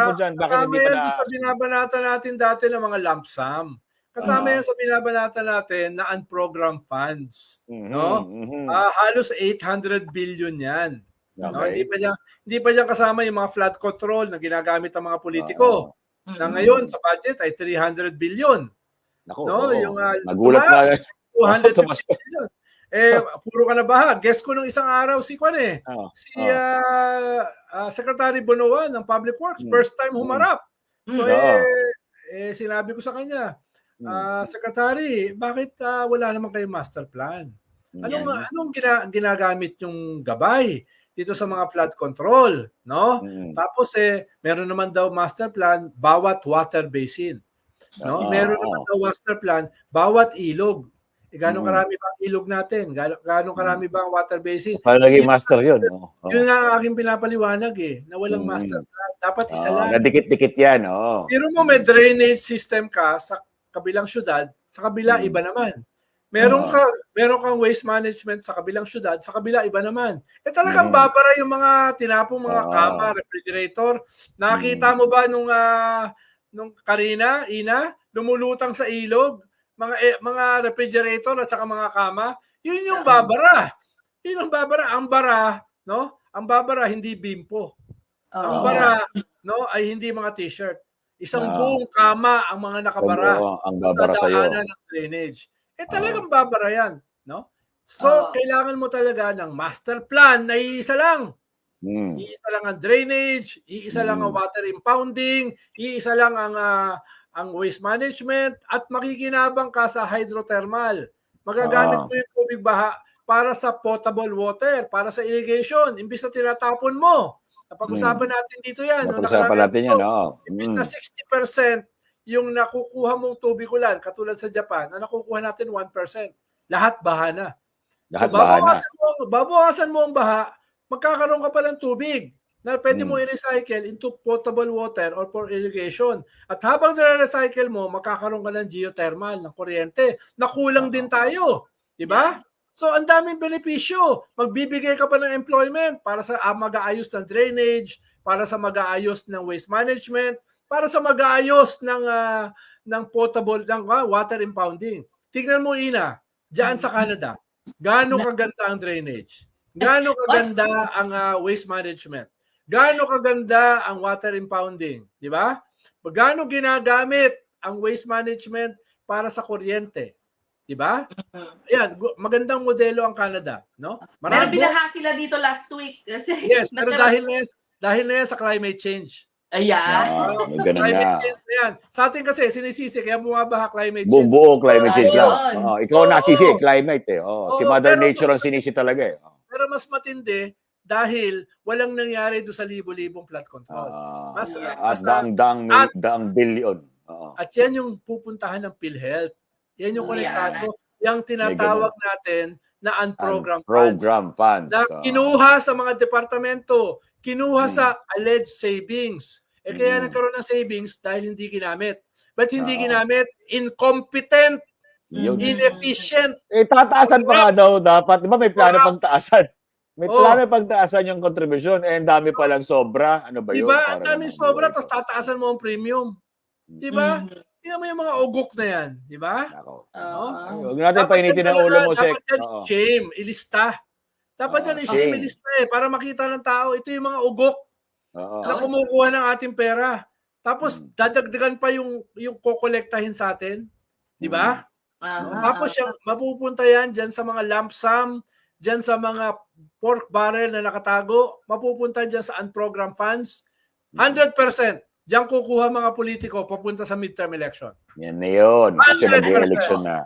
mo dyan? Bakit kasama hindi pa yan na... sa binabanata natin dati ng mga lump sum. Kasama Ah. yan sa binabanata natin na unprogrammed funds. Mhm, no? mhm. Ah, halos 800 billion yan. No? Hindi Okay. pa diyan hindi pa diyan kasama yung mga flood control na ginagamit ng mga politiko. Oo. Na ngayon sa budget ay 300 billion. Naku, No, oo. yung, ah, Nagulat tumaas. ka. 250 Tumas- billion. Eh, puro ka na baha. Guess ko nung isang araw si Kwan eh. Oo, Si oo. ah, ah, Secretary Bonoan ng Public Works, Mm. first time humarap. So Mm. eh, eh, sinabi ko sa kanya, Mm. ah, Secretary, bakit ah, wala naman kayong master plan? Anong Mm. anong gina- ginagamit yung gabay dito sa mga flood control, no? Mm. Tapos eh meron naman daw master plan bawat water basin, no? Oo, meron naman daw master plan bawat ilog. E gaano Mm. karami ba ang ilog natin? Gaano, gaano karami ba ang water basin? Paano naging master yun? Oo. Oo. Yun nga ang aking pinapaliwanag eh, na walang Mm. master plan. Dapat isa Oo, lang. Nadikit-dikit yan. Oo. Pero mo may drainage system ka sa kabilang syudad, sa kabila Mm. iba naman. Meron Oo. ka meron kang waste management sa kabilang syudad, sa kabila iba naman. Eh talagang Mm. babara yung mga tinapong mga Oo. kama, refrigerator. Nakita Mm. mo ba nung ah, nung Karina, Ina, lumulutang sa ilog, mga eh, mga refrigerator at saka mga kama, yun yung Oo. babara. Yun ang babara, ang bara, no? Ang babara hindi bimpo. Ang Oo. bara, no, ay hindi mga t-shirt. Isang Ah. buong kama ang mga nakabara Oo, ang babara sa daanan ng drainage. Eh talagang babara yan, no? So, Oo. kailangan mo talaga ng master plan na iisa lang. Mm. Iisa lang ang drainage, iisa lang ang Mm. water impounding, iisa lang ang ah, ang waste management at makikinabang ka sa hydrothermal. Magagamit Ah. mo yung tubig baha para sa potable water, para sa irrigation, imbis na tinatapon mo. Napag-usapan natin dito yan. no, Napag-usapan nakaraan natin yan. Oo. Imbis Mm. na 60% yung nakukuha mong tubig ulan, katulad sa Japan, na nakukuha natin 1%. Lahat baha na. Lahat so, baha na. mo, babawasan mo ang baha, magkakaroon ka pa ng tubig na pwede mo Hmm. i-recycle into potable water or for irrigation. At habang nire-recycle mo, magkakaroon ka ng geothermal, ng kuryente. Nakulang din tayo. Di ba? So, ang daming benepisyo. Magbibigay ka pa ng employment para sa ah, mag-aayos ng drainage, para sa mag-aayos ng waste management, para sa mag-aayos ng ah, ng potable ng ah, water impounding. Tignan mo Ina, diyan sa Canada, gaano kaganda ang drainage? Gaano kaganda ang ah, waste management? Gaano kaganda ang water impounding, di ba? Gaano ginagamit ang waste management para sa kuryente? Di ba? Ayan, gu- magandang modelo ang Canada, no? Pero Marami binaha sila dito last week. Kasi Yes, pero dahil na yan, dahil na yan sa climate change. Ayan. Ah, ganun climate na. change na yan. Sa atin kasi, sinisisi, kaya bumabaha climate change. buo climate change lang. Oo, ikaw Oo. nasisi, climate eh. Oo, si Oo, Mother pero Nature ang sinisi talaga eh. Pero mas matindi dahil walang nangyari doon sa libo-libong flood control. Ah, Mas- at mas- daang-daang at- daang billion. Oo. At yan yung pupuntahan ng PhilHealth. Yan yung Ayan. konektado. Yung tinatawag natin na unprogrammed funds. program funds. Na Oo. kinuha sa mga departamento, kinuha Hmm. sa alleged savings. Eh kaya Hmm. nagkaroon ng savings dahil hindi ginamit. But hindi Ah. ginamit, incompetent, Yun. Inefficient. Eh, tataasan pa nga daw dapat. Di ba may plano pang taasan? May Oo. plano pang taasan yung contribution. Eh, ang dami palang sobra. Ano ba yun? Diba? Ang daming naman sobra, tapos tataasan mo ang premium. Diba? Mhm. Tingnan mo yung mga ugok na yan. Diba? Oo. Ay, Huwag natin painitin yan ang ulo mo, Sek. Dapat yan Oo. shame, ilista. Dapat yan i-shame, shame. ilista eh. Para makita ng tao, ito yung mga ugok Oo. na kumukuha ng ating pera. Tapos Hmm. dadagdagan pa yung yung kokolektahin sa atin. Di ba? Aha. Tapos yung mapupunta yan dyan sa mga lump sum, dyan sa mga pork barrel na nakatago, mapupunta dyan sa unprogrammed funds. 100%. Diyan kukuha mga politiko papunta sa midterm election. Yan na yun. Kasi 100%. mag-election na.